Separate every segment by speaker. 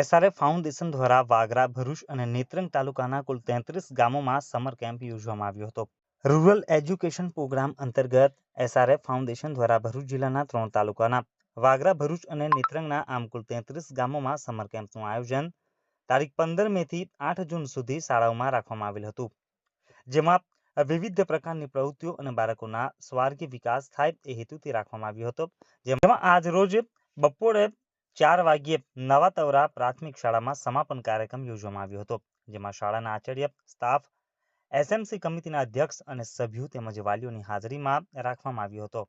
Speaker 1: SRF foundation દ્વારા વાગરા, ભરૂચ અને નેત્રંગ તાલુકાના કુલ તેત્રીસ ગામોમાં સમર કેમ્પ યોજવામાં આવ્યો હતો. રૂરલ એજ્યુકેશન પ્રોગ્રામ અંતર્ગત એસઆરએફ ફાઉન્ડેશન દ્વારા ભરૂચ જિલ્લાના ત્રણ તાલુકાના વાગરા, ભરૂચ અને નેત્રંગના આમ કુલ તેત્રીસ ગામોમાં સમર કેમ્પનું આયોજન તારીખ પંદર મે થી આઠ જૂન સુધી શાળાઓમાં રાખવામાં આવેલ હતું. જેમાં વિવિધ પ્રકારની પ્રવૃત્તિઓ અને બાળકોના સ્વાર્ગી વિકાસ થાય એ હેતુથી રાખવામાં આવ્યો હતો. જેમાં આજ રોજ બપોરે ચાર વાગ્યે નવાતવરા પ્રાથમિક શાળામાં સમાપન કાર્યક્રમ યોજવામાં આવ્યો હતો, જેમાં શાળાના આચાર્ય, સ્ટાફ, એસએમસી કમિટીના અધ્યક્ષ અને સભ્યો તેમજ વાલીઓની હાજરીમાં રાખવામાં આવ્યો હતો.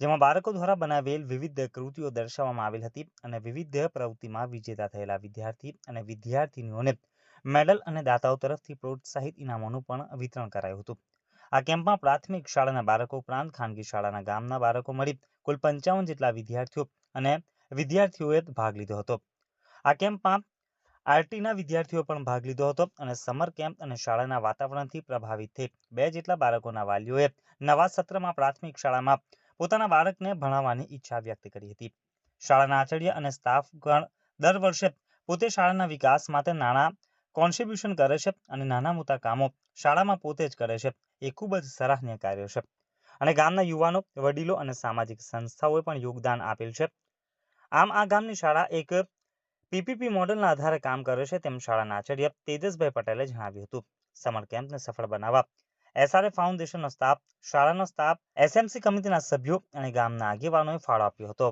Speaker 1: જેમાં બાળકો દ્વારા બનાવેલ વિવિધ કૃતિઓ દર્શાવવામાં આવેલ હતી અને વિવિધ પ્રવૃત્તિમાં વિજેતા થયેલા વિદ્યાર્થી અને વિદ્યાર્થીનીઓને મેડલ અને દાતાઓ તરફથી પ્રોત્સાહિત ઇનામોનું પણ વિતરણ કરાયું હતું. આ કેમ્પમાં પ્રાથમિક શાળાના બાળકો ઉપરાંત ખાનગી શાળાના ગામના બાળકો મળી કુલ પંચાવન જેટલા વિદ્યાર્થીઓ અને વિદ્યાર્થીઓએ ભાગ લીધો હતો. આ કેમ્પમાં આરટીના વિદ્યાર્થીઓ પણ ભાગ લીધો હતો અને સમર કેમ્પ અને શાળાના વાતાવરણથી પ્રભાવિત થઈ બે જેટલા બાળકોના વાલીઓએ નવા સત્રમાં પ્રાથમિક શાળામાં પોતાના બાળકને ભણાવવાની ઈચ્છા વ્યક્ત કરી હતી. શાળાના આચાર્ય અને સ્ટાફગણ દર વર્ષે પોતે શાળાના વિકાસ માટે નાણાં કોન્ટ્રીબ્યુશન કરે છે અને નાના મોટા કામો શાળામાં પોતે જ કરે છે. એ ખૂબ જ સરાહનીય કાર્ય છે. અને ગામના યુવાનો, વડીલો અને સામાજિક સંસ્થાઓએ પણ યોગદાન આપેલ છે. આમ આ ગામની શાળા એક પીપીપી મોડેલના આધારે કામ કરે છે તેમ શાળાના આચાર્ય તેજસભાઈ પટેલે જણાવ્યું હતું. સમર કેમ્પને સફળ બનાવવા એસઆરએ ફાઉન્ડેશનનો સ્ટાફ શાળાનો સ્ટાફ એસએમસી કમિટીના સભ્યો અને ગામના આગેવાનોએ ફાળો આપ્યો હતો.